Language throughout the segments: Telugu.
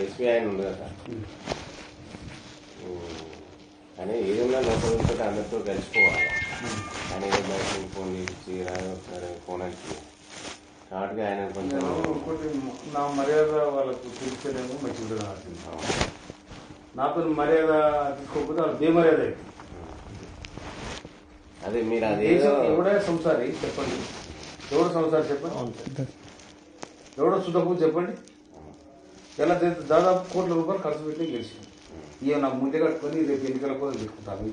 ఎస్బీఐ ఆయన ఉంది కదా కానీ ఏదైనా లోపల ఉంటే అందరితో కలిసిపోవాలి. ఆయన ఏదో ఫోన్ ఇచ్చి ఒకసారి ఫోన్ వచ్చి కాబట్టి ఆయన కొంచెం నా మర్యాద వాళ్ళకు తెలిస్తేనేమో మంచిగా నాతో మర్యాద తీసుకోకపోతే వాళ్ళు బేమర్యాద అవుతుంది అదే మీరు అది ఎవడే సంసారి చెప్పండి. ఎవడు సంసారి చెప్పండి. ఎవడో సుధకు చెప్పండి. ఎలా దాదాపు కోట్ల రూపాయలు ఖర్చు పెట్టి గెలిచి ఇక నాకు ముందే కట్టుకొని రేపు ఎన్నికల కోసం తీసుకుంటాను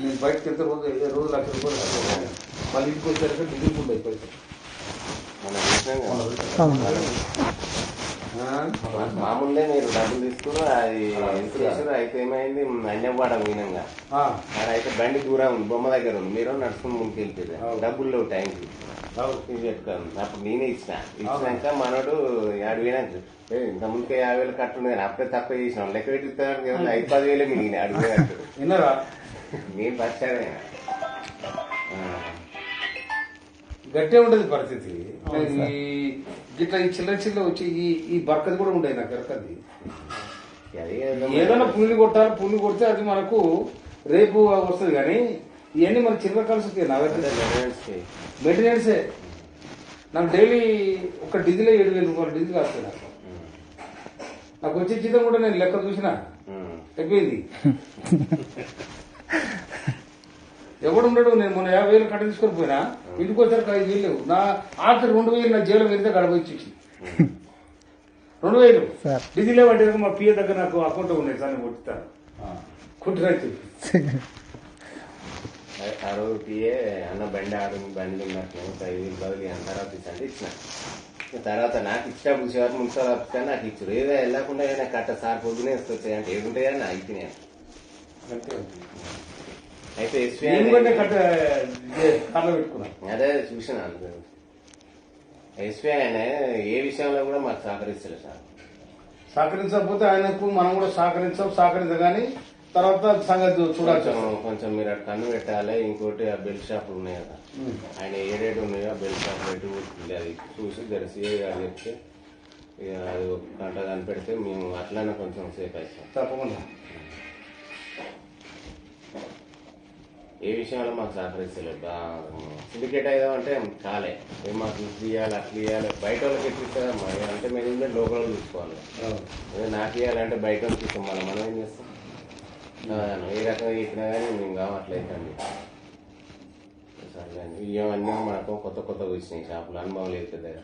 నేను బయటకు వెళ్తే రోజు రోజు లక్ష రూపాయలు. మళ్ళీ ఇంటికి వచ్చాక ఢిల్లీకి ఉండే పైసలు మా- మా ముందే మీరు డబ్బులు తీసుకుని అది ఎంత చేసారు అయితే ఏమైంది? అన్యవాడం ఆ, అక్కడ అయితే బండి దూరం ఉంది బొమ్మ దగ్గర ఉంది. మీరు నడుచుకుని ముందుకు వెళ్తారు డబ్బులు లేవు టైంకి పెట్టుకోను అప్పుడు నేనే ఇచ్చిన. ఇచ్చినాక మనోడు వేలు "ఏ, ఇంత ముందుకే యాభై వేలు కట్టుండే కానీ అప్పుడే తక్కువ చేసిన. లెక్క కదా ఐదు పది వేలే మిగిలిన అడిగినట్టు విన్నారా? నేను పచ్చాడే గట్టే ఉండదు పరిస్థితి. ఈ గిట్ల ఈ చిల్లర చిల్లర వచ్చి ఈ ఈ బర్కది కూడా ఉండేది నాకు బర్కది ఏదైనా పుల్లి కొట్టాలి పుల్లి కొడితే అది మనకు రేపు వస్తుంది కానీ ఇవన్నీ మన చిల్లర కలిసి నా మెయింటెనెన్సే నాకు డైలీ ఒక డీజిల్ ఏడు వేల రూపాయలు డీజిల్ వస్తాయి నాకు. నాకు వచ్చే జీతం కూడా నేను లెక్క చూసినా. అయిపోయింది ఎవడు ఉండడు నేను మొన్న యాభై వేలు కట్ట తీసుకొని పోయినా. ఇంటికి వచ్చారు ఐదు వేలు లేవు. నా ఆఖరి రెండు వేలు నా జైలు వెళ్తే గడప ఇచ్చి రెండు వేలు. సార్. డీజిల్ లేవంటే మా పిఏ దగ్గర నాకు అకౌంట్ ఉన్నాయి సార్ నేను కొట్టుతాను. కుట్టినా చెప్పి. ఆ రోజు పిఏ అన్న బండి ఆడు బండి ఐదు వేలు బదులు అని తర్వాత ఇచ్చి అంటే ఇచ్చిన తర్వాత నాకు ఇచ్చిన పులిసేవారు మున్సిపల్ ఆఫీస్ నాకు ఇచ్చారు. ఏదో వెళ్ళకుండా ఏదైనా కట్ట సార్ పొద్దునే వస్తాయి అంటే ఏది ఉంటాయా నా అయితే అంతే అయితే అదే చూసిన ఎస్పీ ఆయన ఏ విషయంలో కూడా మాకు సహకరిస్తలేదు సార్. సహకరించకపోతే ఆయనకు మనం కూడా సహకరించాం సహకరించగాని తర్వాత సంగతి చూడాల్సి కొంచెం మీరు అటు కన్ను పెట్టాలి ఇంకోటి ఆ బెల్ట్ షాపులు ఉన్నాయి కదా. ఆయన ఏడేడు ఉన్నాయో ఆ బెల్ట్ షాప్ పెట్టి ఊరుకుంది? అది చూసి తెలిసి అది చెప్తే ఇక అది ఒక గంట కనిపెడితే మేము అట్లానే కొంచెం సేఫ్ అవుతాం తప్పకుండా. ఏ విషయంలో మాకు సహకరిస్తలేదు? సిండికేట్ అయ్యామంటే కాలే. ఏ మాకు ఇది ఇవ్వాలి అట్లా ఇవ్వాలి బయట వాళ్ళకి ఎట్లా ఇస్తారా మరి? అంటే మేము లోపల వాళ్ళు చూసుకోవాలి. అదే నాకు ఇవ్వాలంటే బయట వాళ్ళు చూస్తాం మళ్ళీ మనం ఏం చేస్తాం? ఏ రకంగా చెప్పినా కానీ మేము కావట్లేదండి. సరే ఇవన్నీ మనకు కొత్త కొత్త వచ్చినాయి. షాపులు అనుభవం లేదు కదా